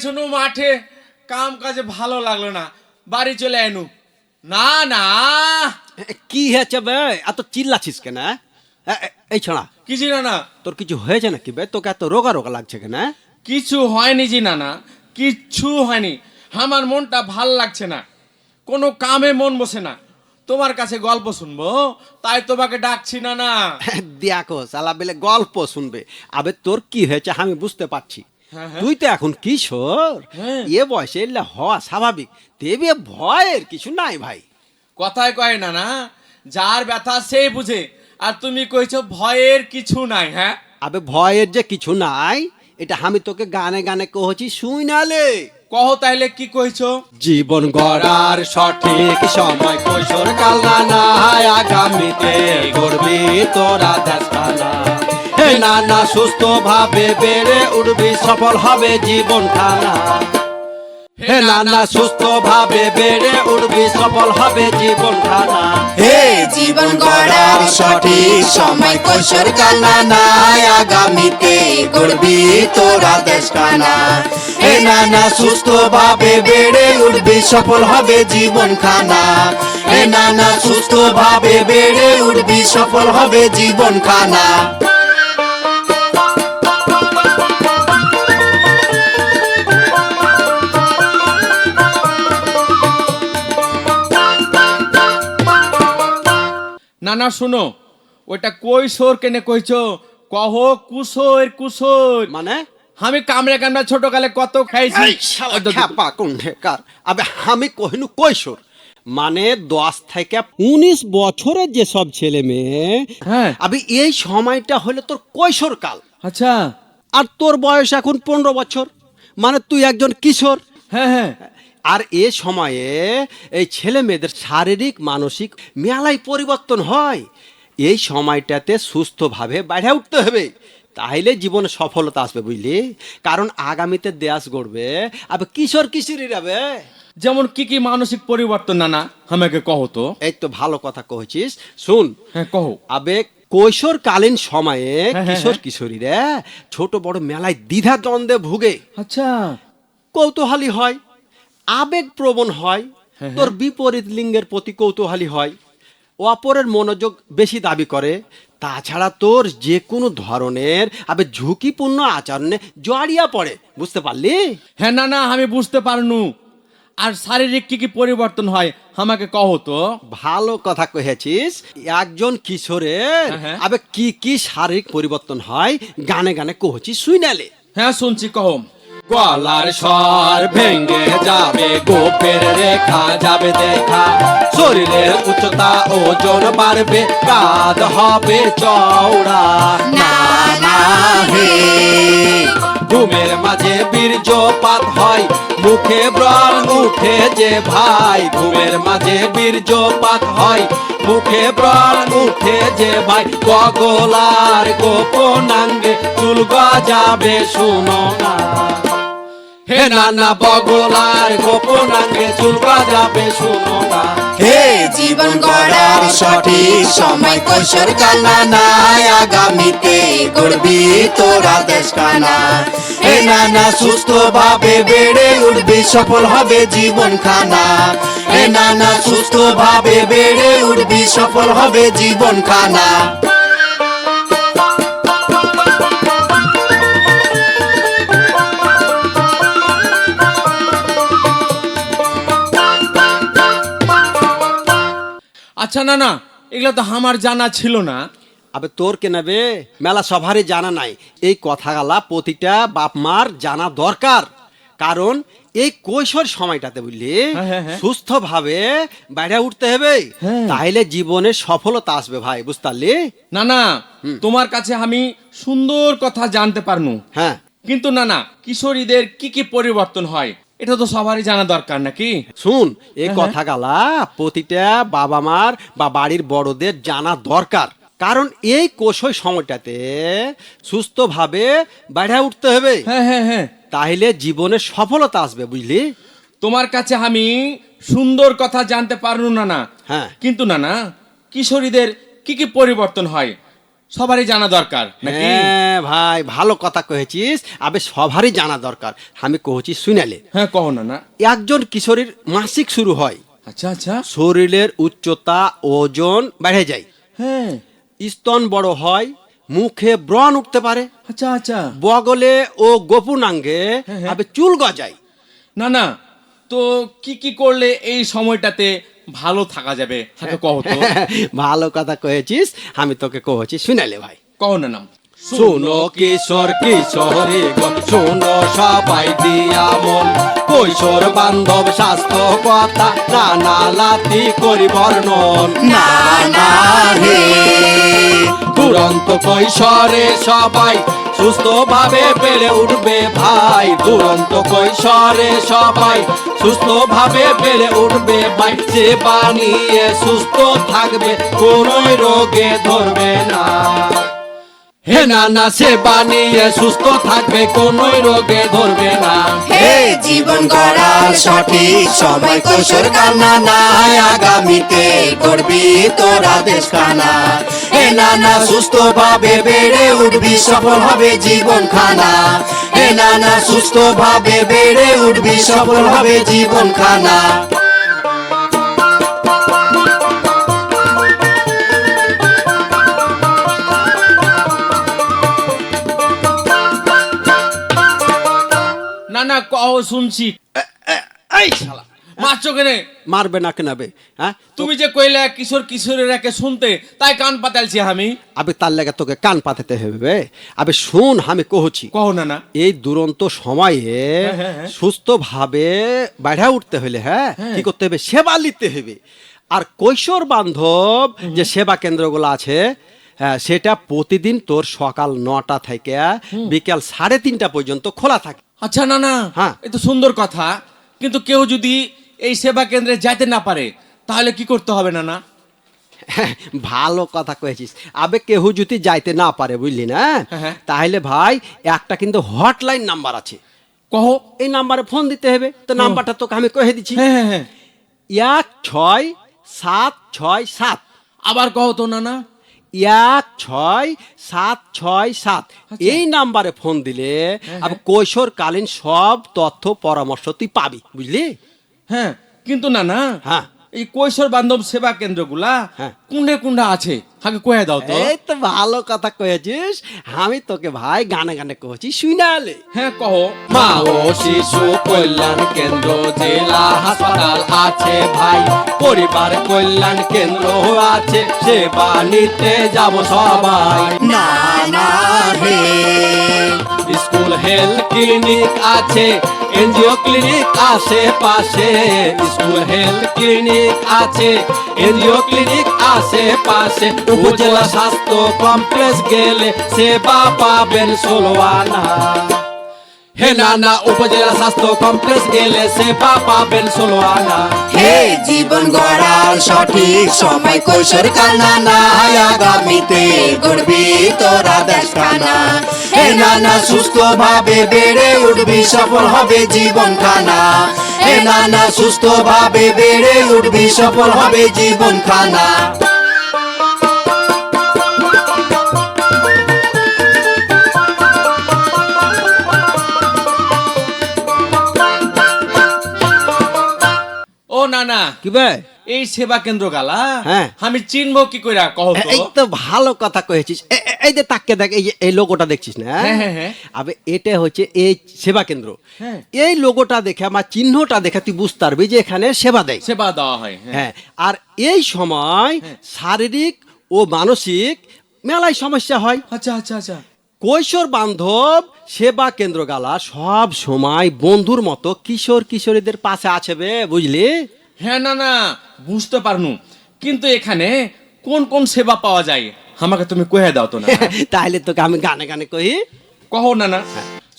গেছনু মাঠে কাম কাজে ভালো লাগল না। বাড়ি চলে আইনু। না না। কি হয়েছে বে? এত চিল্লাছিস কেন হ্যাঁ? এই ছড়া। কিছু না না। তোর কিছু হয়েছে নাকি বে? তোকে এত রোগা রোগা লাগছে কেন হ্যাঁ? কিছু হয়নি জি না না। কিচ্ছু হয়নি। আমার মনটা ভালো লাগছে না। কোনো কামে মন বসে না। তোমার কাছে গল্প শুনব? তাই তোমাকে ডাকছি না না। দেখো সালা বেলে গল্প শুনবে। আবে তোর কি হয়েছে আমি বুঝতে পারছি। তুই তো এখন কিশোর। হ্যাঁ। এ বয়সে এলে হওয়া স্বাভাবিক। দেবে ভয়ের কিছু নাই ভাই। কথায় কয় না না? যার ব্যথা সে বুঝে। আর তুমি কইছো ভয়ের কিছু নাই হ্যাঁ? আবে ভয়ের যে কিছু নাই এটা আমি তোকে গানে গানে কহছি শুই নালে কহ তাইলে কি কইছো? জীবন গড়ার সঠিক সময় কৈশোর কাল না আগামীতে গড়বি তোরা দেশখানা হে নানা সুস্থ ভাবে বেড়ে উঠবি, সফল হবে জীবন খানা। হে নানা সুস্থ ভাবে বেড়ে উঠবি, সফল হবে জীবন খানা। হে জীবন গড়ার সঠিক সময় কৈশোর কানা আগামীতে গড়বি তোরা দেশ কানা হে নানা সুস্থ ভাবে বেড়ে উঠবি, সফল হবে জীবন খানা। হে নানা সুস্থ ভাবে বেড়ে উঠবি, সফল হবে জীবন খানা। না না শুনো। ওইটা কৈশোর কেনে কইছো? কহ কুশোর কুশোর মানে? আমি কামড়ে কামড়ে ছোটকালে কত খাইছি। খ্যাপা কুণ্ঠেকার। আবে আমি কহিনু কৈশোর মানে দশ থেকে উনিশ বছরের যে সব ছেলে মেয়ে হ্যাঁ। আবে এই সময়টা হলো তোর কৈশোর কাল? আচ্ছা। আর তোর বয়স এখন পনেরো বছর। মানে তুই একজন কিশোর। হ্যাঁ হ্যাঁ। আর এ সময়ে এই ছেলে মেয়েদের শারীরিক মানসিক মেলায় পরিবর্তন হয়। এই সময়টাতে সুস্থভাবে বাইরে উঠতে হবে। তাহলে জীবনে সফলতা আসবে বুঝলি? কারণ আগামীতে দেশ গড়বে। আবে কিশোর কিশোরী যাবে যেমন কি কি মানসিক পরিবর্তন না না আমাকে কহ তো। এই তো ভালো কথা কহেছিস শুন। হ্যাঁ কহ। আবে কৈশোরকালীন সময়ে হ্যাঁ, কিশোর হ্যাঁ। কিশোরীরা ছোট বড় মেলায় দ্বিধা দ্বন্দ্বে ভুগে। আচ্ছা। কৌতূহলী হয়। আবেগ প্রবণ হয় হ্যাঁ, তোর বিপরীত লিঙ্গের প্রতি কৌতূহলী হয় ও অপরের মনোযোগ বেশি দাবি করে। তাছাড়া তোর যে কোনো ধরনের আবে ঝুঁকিপূর্ণ আচরণে জড়িয়ে পড়ে বুঝতে পারলি? হ্যাঁ না না আমি বুঝতে পারনু। আর শারীরিক কি কি পরিবর্তন হয় আমাকে কহ তো। ভালো কথা কহেছিস একজন কিশোরের হ্যাঁ, হ্যাঁ। আবে কি কি শারীরিক পরিবর্তন হয় গানে গানে কহছি শুই নালে হ্যাঁ শুনছি কহ। গলার স্বর ভেঙে যাবে, গোপের রেখা যাবে দেখা। শরীরের উচ্চতা ওজন বাড়বে, কাঁধ হবে চওড়া। না না, হে। ঘুমের মাঝে বীর্যপাত হয়, মুখে ব্রণ উঠে যে ভাই। ঘুমের মাঝে বীর্যপাত হয়, মুখে ব্রণ উঠে যে ভাই। গগলার গোপনাঙ্গে চুল যাবে শুনো না। হে নানা বগলার গোপনাঙ্গে চুল গজাবে শুনো না হে জীবন গড়ার সঠিক সময় কৈশোর কানা নাই, আগামীতে গড়বি তোরা দেশ কানা হে নানা সুস্থ ভাবে বেড়ে উঠবি, সফল হবে জীবন খানা হে নানা সুস্থ ভাবে বেড়ে উঠবি, সফল হবে জীবন খানা আচ্ছা না না এগুলো তো আমার জানা ছিল না। আবে তোর কে নেবে? মেলা সবারই জানা নাই। এই কথাগালা প্রতিটা বাপ মার জানা দরকার। কারণ এই কৈশোর সময়টাতে বুঝলি হ্যাঁ, হ্যাঁ, হ্যাঁ। সুস্থ ভাবে বাইরে উঠতে হবে। তাহলে জীবনে সফলতা আসবে ভাই বুঝতে পারলি না না তোমার কাছে আমি সুন্দর কথা জানতে পারনু। হ্যাঁ। কিন্তু না না কিশোরীদের কি কি পরিবর্তন হয়? এটা তো সবারই জানা দরকার নাকি? শুন এই হ্যাঁ, কথা গালা প্রতিটা বাবা মার বা বাড়ির বড়দের জানা দরকার। কারণ এই কোষই সময়টাতে সুস্থভাবে বাইরে উঠতে হবে। হ্যাঁ হ্যাঁ হ্যাঁ। তাহলে জীবনে সফলতা আসবে বুঝলি? তোমার কাছে আমি সুন্দর কথা জানতে পারনু না না হ্যাঁ। কিন্তু না না কিশোরীদের কি কি পরিবর্তন হয়? সবারই জানা দরকার হ্যাঁ ভাই ভালো কথা কহেছিস আবে সবারই জানা দরকার। আমি কহছি শুনালে। হ্যাঁ কहो না না। একজন কিশোরীর মাসিক শুরু হয়। আচ্ছা আচ্ছা। শরীরের উচ্চতা ওজন বেড়ে যায়। হ্যাঁ। স্তন বড় হয় মুখে ব্রণ উঠতে পারে। আচ্ছা আচ্ছা। বগলে ও গোপুনাঙ্গে হ্যাঁ, হ্যাঁ। আবে চুল গজায়। না না তো কি কি করলে এই সময়টাতে ভালো থাকা যাবে হাতে কহ ভালো কথা কয়েছিস আমি তোকে কহছি শুনালে ভাই। কহ না নাম। শোনো কিশোর কিশোরী শোনো সবাই দিয়া মন। কৈশোর বান্ধব স্বাস্থ্য কথা নানা লাতি করি বর্ণন। না না হে। দুরন্ত কৈশোরে সবাই সুস্থ ভাবে বেড়ে উঠবে ভাই। দুরন্ত কৈশোরে সবাই সুস্থ ভাবে বেড়ে উঠবে ভাই। সে বানিয়ে সুস্থ থাকবে কোনো রোগে ধরবে না। হে না না সে বানিয়ে সুস্থ থাকবে কোনো রোগে ধরবে না। হে জীবন গড়ার সঠিক সময় কৈশোর কান্না নাই, আগামীতে করবি তোরা দেশ কানা হে নানা সুস্থ ভাবে বেড়ে উঠবি, সফল হবে জীবন খানা হে নানা সুস্থ ভাবে বেড়ে উঠবি, সফল হবে জীবন খানা শুনছি। এই শালা মারছো কেনে মারবে না কেনাবে হ্যাঁ? তুমি যে কইলে কিশোর কিশোরের একে শুনতে তাই কান পাতালছি আমি। আবে তার লেগে তোকে কান পাতাতে হবে। আবে শুন আমি কহছি। কহ না না। এই দুরন্ত সময়ে হ্যাঁ, হ্যাঁ, হ্যাঁ। সুস্থ ভাবে বেড়া উঠতে হলে হ্যাঁ? হ্যাঁ। কি করতে হবে? সেবা নিতে হবে। আর কৈশোর বান্ধব যে সেবা কেন্দ্রগুলো আছে হ্যাঁ, সেটা প্রতিদিন তোর সকাল নটা থেকে বিকাল সাড়ে তিনটা পর্যন্ত খোলা থাকে। আচ্ছা না না হ্যাঁ। এ তো সুন্দর কথা। কিন্তু কেউ যদি এই সেবা কেন্দ্রে যাইতে না পারে তাহলে কি করতে হবে না না? ভালো কথা কয়েছিস। আবে কেউ যদি যাইতে না পারে বুঝলি না? হ্যাঁ, হ্যাঁ। তাহলে ভাই একটা কিন্তু হটলাইন নাম্বার আছে। কহ? এই নাম্বারে ফোন দিতে হবে। তো নাম্বারটা তোকে আমি কহে দিচ্ছি। হ্যাঁ। এক ছয় সাত ছয় সাত। আবার কহ তো না না। এক ছয় সাত ছয় সাত। এই নাম্বারে ফোন দিলে আবার কৈশোরকালীন সব তথ্য পরামর্শ তুই পাবি বুঝলি? হ্যাঁ কিন্তু না না। হ্যাঁ। এই কৈশোর বান্ধব সেবা কেন্দ্রগুলা হ্যাঁ। কুন্ডে কুন্ডা আছে। আগে কয়ে দাও তো। এই তো ভালো কথা কয়েছিস। আমি তোকে ভাই গানে গানে কহছি শুনালে হ্যাঁ কহ। মা ও শিশু কল্যাণ কেন্দ্র জেলা হাসপাতাল আছে ভাই। পরিবার কল্যাণ কেন্দ্র আছে সেবা নিতে যাব সবাই। না না হে। স্কুল হেলথ ক্লিনিক আছে এনজিও ক্লিনিক আশেপাশে স্কুল, হেলথ ক্লিনিক আছে। এনজিও ক্লিনিক আশেপাশে উপজেলা স্বাস্থ্য কমপ্লেক্স গেলে সেবা পাবেন ষোলো আনা। হে নানা, উপজেলা স্বাস্থ্য কমপ্লেক্স গেলে সেবা পাবেন ষোলো আনা। হে জীবন গড়ার সঠিক সময় কৈশোর কান্না আগামীতে গড়বি তোরা দেশ কানা হে নানা সুস্থ ভাবে বেড়ে উঠবি, সফল হবে জীবন খানা হে নানা সুস্থ ভাবে বেড়ে উঠবি, সফল হবে জীবন খানা না। না কি বে এই সেবা কেন্দ্র গালা হ্যাঁ। আমি চিনবো কি কইরা কহ তো। এই তো ভালো কথা এ- এই যে তাকে দেখ এই এই লোগোটা দেখছিস না? হ্যাঁ, হ্যাঁ, হ্যাঁ। আবে এটা হচ্ছে এই সেবা কেন্দ্র। হ্যাঁ। এই লোগোটা দেখে আমার চিহ্নটা দেখে তুই বুঝতে পারবি যে এখানে সেবা দেয়। সেবা দেওয়া হয় হ্যাঁ। হ্যাঁ আর এই সময় শারীরিক ও মানসিক মেলায় সমস্যা হয়। আচ্ছা আচ্ছা আচ্ছা। কৈশোর বান্ধব সেবা কেন্দ্র গালা সব সময় বন্ধুর মতো কিশোর কিশোরীদের পাশে আছে বে বুঝলি? হ্যাঁ না না বুঝতে পারনু। কিন্তু এখানে কোন কোন সেবা পাওয়া যায়? আমাকে তুমি কয়ে দাও তো না। তাহলে তোকে আমি গানে গানে কহি কহ না না।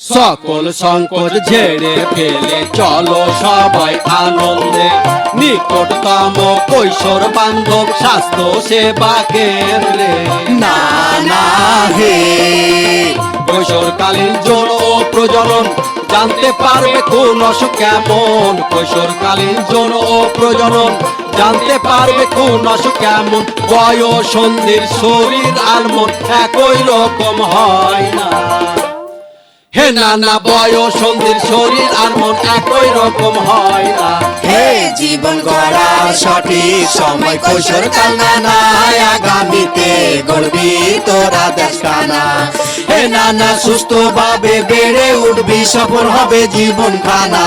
সকল সংকট ঝেড়ে ফেলে চলো সবাই আনন্দে। নিকটতম কৈশোর বান্ধব স্বাস্থ্য সেবা কেন্দ্রে। না না হে কৈশোরকালীন ও প্রজনন জানতে পারবে কোন অসুখ কেমন। কৈশোরকালীন যৌন ও প্রজনন। জানতে পারবে কোন অসুখ কেমন। বয়স, সন্ধির শরীর আর মন একই রকম হয় না। হে নানা বয়স সন্ধির শরীর আর মন একই রকম হয় না। হে জীবন গড়ার সঠিক সময় কৈশোর কাল নানা আগামীতে গড়বি তোরা দেশ কানা হে নানা সুস্থ ভাবে বেড়ে উঠবি, সফল হবে জীবন খানা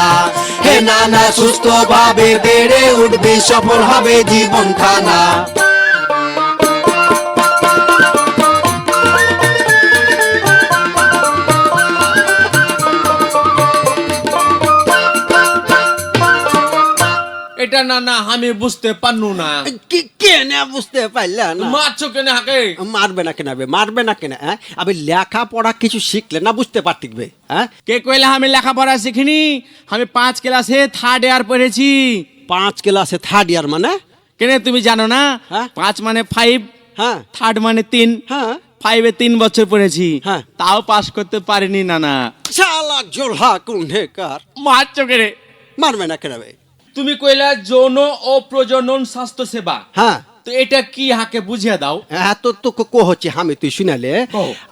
হে নানা সুস্থ ভাবে বেড়ে উঠবি, সফল হবে জীবন খানা এটা না না আমি বুঝতে পারনু না। কি কেনে বুঝতে পারলে না? মারছো কেন হাকে? মারবে না কেন আবে মারবে না কেন হ্যাঁ? আবে লেখাপড়া কিছু শিখলে না বুঝতে পারতিকবে হ্যাঁ? কে কইলা আমি লেখাপড়া শিখিনি? আমি পাঁচ ক্লাসে থার্ড ইয়ার পড়েছি। পাঁচ ক্লাসে থার্ড ইয়ার মানে? কেন তুমি জানো না? হ্যাঁ? পাঁচ মানে ফাইভ হ্যাঁ। থার্ড মানে তিন। হ্যাঁ। ফাইভে তিন বছর পড়েছি। হ্যাঁ। তাও পাস করতে পারিনি না না শালা জোলহা কুণ্ঠেকার মারছো কেনে? মারবে না কেন আবে তুমি কইলা যৌন ও প্রজনন স্বাস্থ্য সেবা। হ্যাঁ। তো এটা কি হাকে বুঝিয়ে দাও? হ্যাঁ তো তো কো হচ্ছে আমি তুই শুনালে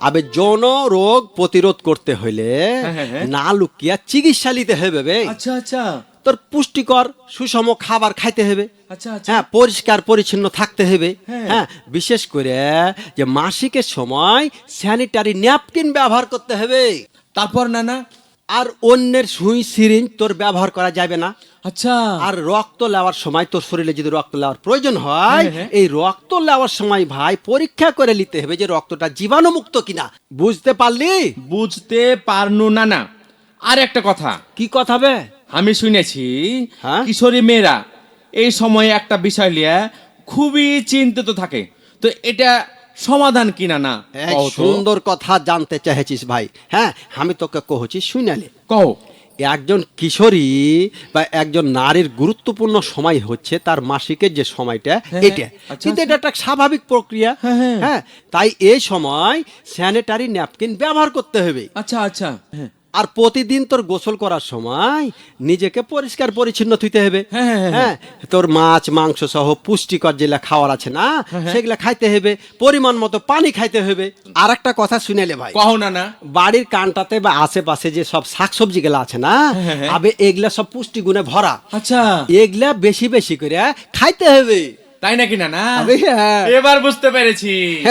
আবে যৌন রোগ প্রতিরোধ করতে হইলে হ্যাঁ, হ্যাঁ, হ্যাঁ। না লুকিয়া চিকিৎসা নিতে হবে বে। আচ্ছা আচ্ছা। তোর পুষ্টিকর সুষম খাবার খাইতে হবে আচ্ছা আচ্ছা। হ্যাঁ পরিষ্কার পরিচ্ছন্ন থাকতে হবে হ্যাঁ। হ্যাঁ বিশেষ করে যে মাসিকের সময় স্যানিটারি ন্যাপকিন ব্যবহার করতে হবে তারপর না না আর অন্যের সুই সিরিঞ্জ তোর ব্যবহার করা যাবে না। আচ্ছা। আর রক্ত লেওয়ার সময় তোর শরীরে যদি রক্ত নেওয়ার প্রয়োজন হয় হ্যাঁ, হ্যাঁ। এই রক্ত লেওয়ার সময় ভাই পরীক্ষা করে নিতে হবে যে রক্তটা জীবাণুমুক্ত কিনা। বুঝতে পারলি? বুঝতে পারনু না না। আর একটা কথা। কি কথা বে? আমি শুনেছি হ্যাঁ? কিশোরী মেয়েরা এই সময়ে একটা বিষয় নিয়ে খুবই চিন্তিত থাকে। তো এটা সমাধান কিনা না? এক সুন্দর কথা জানতে চাইছিস ভাই। হ্যাঁ আমি তোকে কহছি শুনালে কহ একজন কিশোরী বা একজন নারীর গুরুত্বপূর্ণ সময় হচ্ছে তার মাসিকের যে সময়টা হ্যাঁ, এটা। আচ্ছা, কিন্তু আচ্ছা। এটা একটা স্বাভাবিক প্রক্রিয়া। হ্যাঁ, হ্যাঁ। হ্যাঁ তাই এই সময় স্যানিটারি ন্যাপকিন ব্যবহার করতে হবে। আচ্ছা আচ্ছা। হ্যাঁ। আর প্রতিদিন তোর গোসল করার সময় নিজেকে পরিষ্কার পরিচ্ছন্ন থুইতে হবে। হ্যাঁ, হ্যাঁ, হ্যাঁ। হ্যাঁ? তোর মাছ মাংস সহ পুষ্টিকর যেগুলা খাওয়ার আছে না সেগুলা খাইতে হবে পরিমাণ মতো পানি খাইতে হবে। আর একটা কথা শুনেলে ভাই। কও না না। বাড়ির কানটাতে বা আশেপাশে যে সব শাকসবজি গুলা আছে না। আবে এগুলা সব পুষ্টি গুণে ভরা। আচ্ছা। এগুলা বেশি বেশি করে খাইতে হবে। তাই নাকি না না। এবার বুঝতে পেরেছি।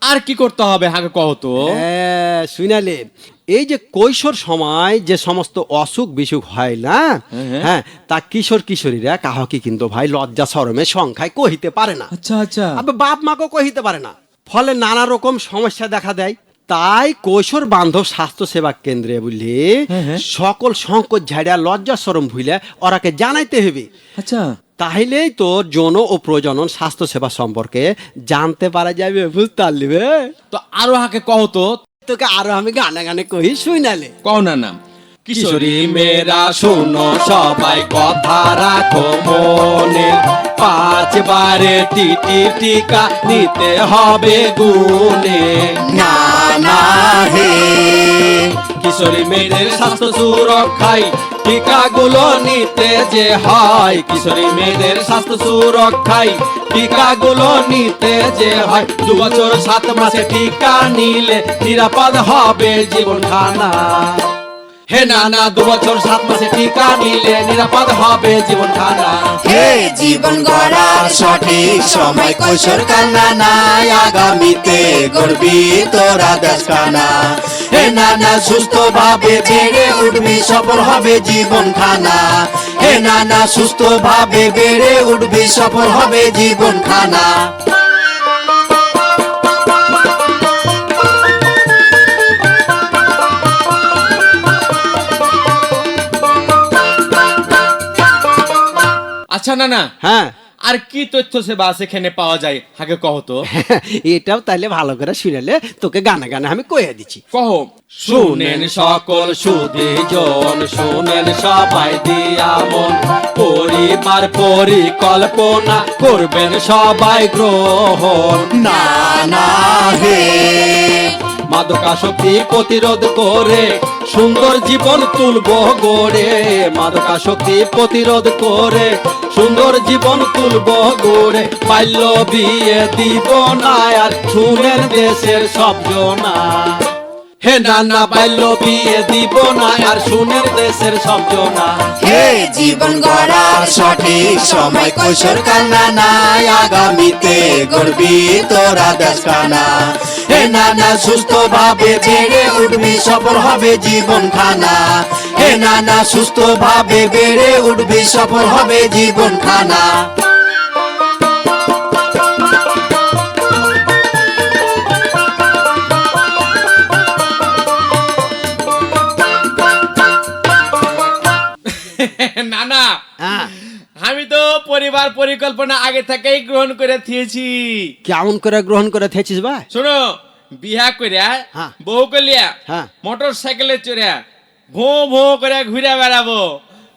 আর কি করতে হবে হাকে কও তো? হ্যাঁ, শুনালে এই যে কৈশোর সময় যে সমস্ত অসুখ বিসুখ হয় না হ্যাঁ। হ্যাঁ। তা কিশোর কিশোরীরা কাহকে কিন্তু ভাই লজ্জা শরমে সংখ্যায় কহিতে পারে না। আচ্ছা আচ্ছা। বাপ মাকেও কহিতে পারে না। ফলে নানা রকম সমস্যা দেখা দেয়। তাই কৈশোর বান্ধব স্বাস্থ্য সেবা কেন্দ্রে বুঝলি হ্যাঁ, হ্যাঁ। সকল সংকট ঝাড়িয়া লজ্জা সরম ভুলে ওরাকে জানাইতে হবে আচ্ছা। তাহলেই তোর যৌন ও প্রজনন স্বাস্থ্য সেবা সম্পর্কে জানতে পারা যাবে বুঝতে পারলিবে তো আরও হাকে কও তো। তোকে আরও আমি গানে গানে কহি শুনালে। কও না নাম। কিশোরী মেয়েরা শোনো সবাই কথা রাখো মনে। পাঁচবারে টিটি টিকা নিতে হবে গুনে না না হে কিশোরী মেয়েদের স্বাস্থ্য সুরক্ষায় টিকাগুলো নিতে যে হয়। কিশোরী মেয়েদের স্বাস্থ্য সুরক্ষায় টিকাগুলো নিতে যে হয়। দু বছর সাত মাসে টিকা নিলে নিরাপদ হবে জীবন খানা হে নানা, দু বছর সাত মাসে টিকা নিলে নিরাপদ হবে জীবন খানা হে জীবন গড়ার সঠিক সময় কৈশোর কাল নানা আগামীতে গড়বি তোরা দেশ কানা। হে নানা সুস্থ ভাবে বেড়ে উঠবি, সফল হবে জীবন খানা হে নানা সুস্থ ভাবে বেড়ে উঠবি, সফল হবে জীবন খানা আচ্ছা না না। হ্যাঁ। আর কি তথ্য সেবা সেখানে পাওয়া যায়? হাকে কহ তো। এটাও তাইলে ভালো করে শুনেলে তোকে গানে গানে আমি কয়ে দিচ্ছি। কহ। শুনেন সকল সুদী জন। শুনেন সবাই দিয়া মন। পরিবার পরিকল্পনা করবেন সবাই গ্রহণ। না না হে। মাদকাসক্তি প্রতিরোধ করে সুন্দর জীবন তুলব গড়ে, মাদকাসক্তি প্রতিরোধ করে। সুন্দর জীবন তুলব গড়ে, বাল্য বিয়ে দিব না, আর শুনেন দেশের সব জনা। হে নানা বাল্য বিয়ে দিব না, আর শুনেন দেশের সব জনা। হে জীবন গড়ার সঠিক সময় কৈশোর কান্না নাই, আগামীতে গড়বি তোরা দেশ কানা হে নানা সুস্থ ভাবে বেড়ে উঠবি, সফল হবে জীবন খানা হে নানা সুস্থ ভাবে বেড়ে উঠবি, সফল হবে জীবন খানা আমি তো পরিবার পরিকল্পনা আগে থেকেই গ্রহণ করে থিয়েছি। কেমন করে গ্রহণ করে থিয়েছিস ভাই? শোনো বিহা করিয়া হ্যাঁ। বউ কলিয়া হ্যাঁ। মোটর সাইকেলে চড়িয়া ভো ভো করে ঘুরে বেড়াবো।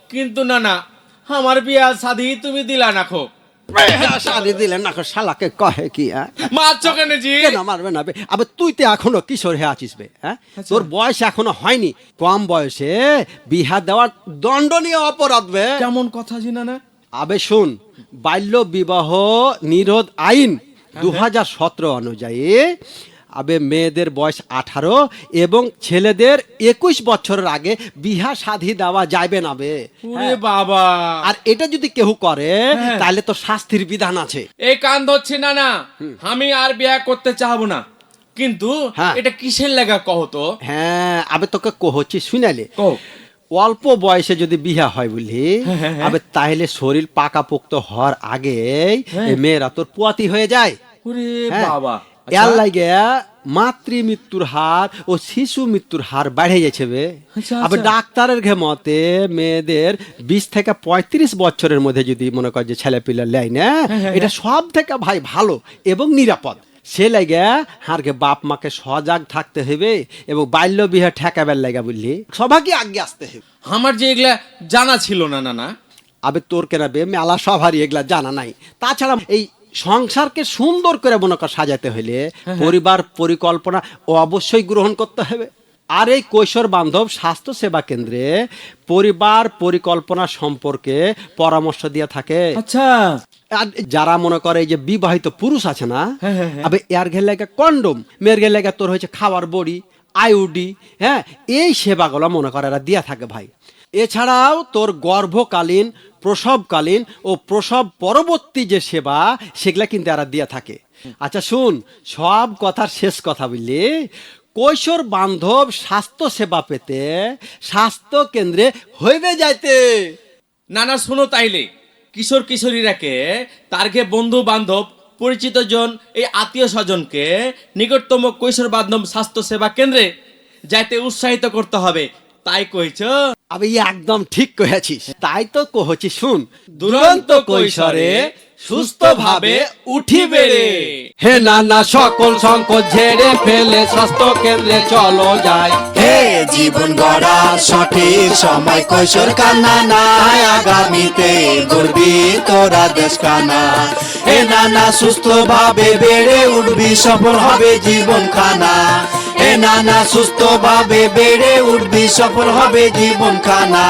কিন্তু না না আমার বিয়া সাধি তুমি দিলা না খো শাদি দিলেন না শালাকে কহে কি হ্যাঁ? মারছো কেন জি। কেন মারবে না বে? তুই তো এখনও কিশোর হয়ে আছিস বে হ্যাঁ? তোর বয়স এখনও হয়নি। কম বয়সে বিহা দেওয়ার দণ্ডনীয় অপরাধ বে। কেমন কথা জি না? না আবে শুন বাল্য বিবাহ নিরোধ আইন দু হাজার সতেরো অনুযায়ী আবে মেয়েদের বয়স আঠারো এবং ছেলেদের একুশ বছরের আগে বিহা সাধি দেওয়া যাবে না বে। বাবা। আর এটা যদি কেউ করে হ্যাঁ। তাহলে তো শাস্তির বিধান আছে। এই কান ধরছি না না। আমি আর বিয়া করতে চাহবো না। কিন্তু হ্যাঁ। এটা কিসের লাগা কহ তো? হ্যাঁ আবে তোকে কহছি শুনালে অল্প বয়সে যদি বিয়া হয় বুঝলি হ্যাঁ, হ্যাঁ, হ্যাঁ। আবে তাহলে শরীর পাকাপোক্ত হওয়ার আগে হ্যাঁ। মেয়েরা তোর পুয়াতি হয়ে যায়। হ্যাঁ। বাবা। এর আচ্ছা। লাগে মাতৃ মৃত্যুর হার ও শিশু মৃত্যুর হার বাড়ে গেছে বে। আচ্ছা, আবে আচ্ছা। ডাক্তারের ঘে মতে মেয়েদের বিশ থেকে পঁয়ত্রিশ বছরের মধ্যে যদি মনে কর যে ছেলে পিলা লেয় না হ্যাঁ, এটা সব থেকে ভাই ভালো এবং নিরাপদ। সে লাগে হারকে বাপ মাকে সজাগ থাকতে হবে এবং বাল্য বিয়ে ঠেকাবার লাগে বুঝলি সবাইকে আগে আসতে হবে। আমার যে এগুলা জানা ছিল না না না। আবে তোর কেনা বে মেলা সবারই এগুলা জানা নাই। তাছাড়া এই সংসারকে সুন্দর করে মনে কর সাজাতে হলে পরিবার পরিকল্পনা অবশ্যই গ্রহণ করতে হবে। আর এই কৈশোর বান্ধব স্বাস্থ্য সেবা কেন্দ্রে পরিবার পরিকল্পনা সম্পর্কে পরামর্শ দিয়ে থাকে। আচ্ছা। আর যারা মনে করে যে বিবাহিত পুরুষ আছে না হ্যাঁ, হ্যাঁ, হ্যাঁ। আবে এর ঘের লাগে কন্ডম মেয়ের ঘের লাগে তোর হয়েছে খাবার বড়ি আইউডি হ্যাঁ এই সেবাগুলো মনে করে এরা দিয়া থাকে ভাই। এছাড়াও তোর গর্ভকালীন প্রসবকালীন ও প্রসব পরবর্তী যে সেবা, সেগুলা কিন্তু এরা দিয়া থাকে। আচ্ছা শুন, সব কথার শেষ কথা বুঝলি? কৈশোর বান্ধব স্বাস্থ্য সেবা পেতে স্বাস্থ্য কেন্দ্রে হইবে যাইতে। না না শোনো তাইলে। কিশোর কিশোরীরাকে, তারকে বন্ধু বান্ধব, পরিচিত জন, এই আত্মীয় স্বজনকে নিকটতম কৈশোর বান্ধব স্বাস্থ্য সেবা কেন্দ্রে যাইতে উৎসাহিত করতে হবে। তাই কইছ? আমি একদম ঠিক কহেছিস তাই তো কহছি শুন। দুরন্ত কৈশোরে সুস্থভাবে উঠিবে রে। হে নানা সকল সংকট ঝেড়ে ফেলে স্বাস্থ্য কেন্দ্রে চলো যায় হে জীবন গড়ার সঠিক সময় কৈশোর কান্না নাই আগামীতে গড়বি তোরা দেশ কানা। হে নানা সুস্থ ভাবে বেড়ে উঠবি সফল হবে জীবন খানা নানা সুস্থ ভাবে বেড়ে উঠবি সফল হবে জীবন খানা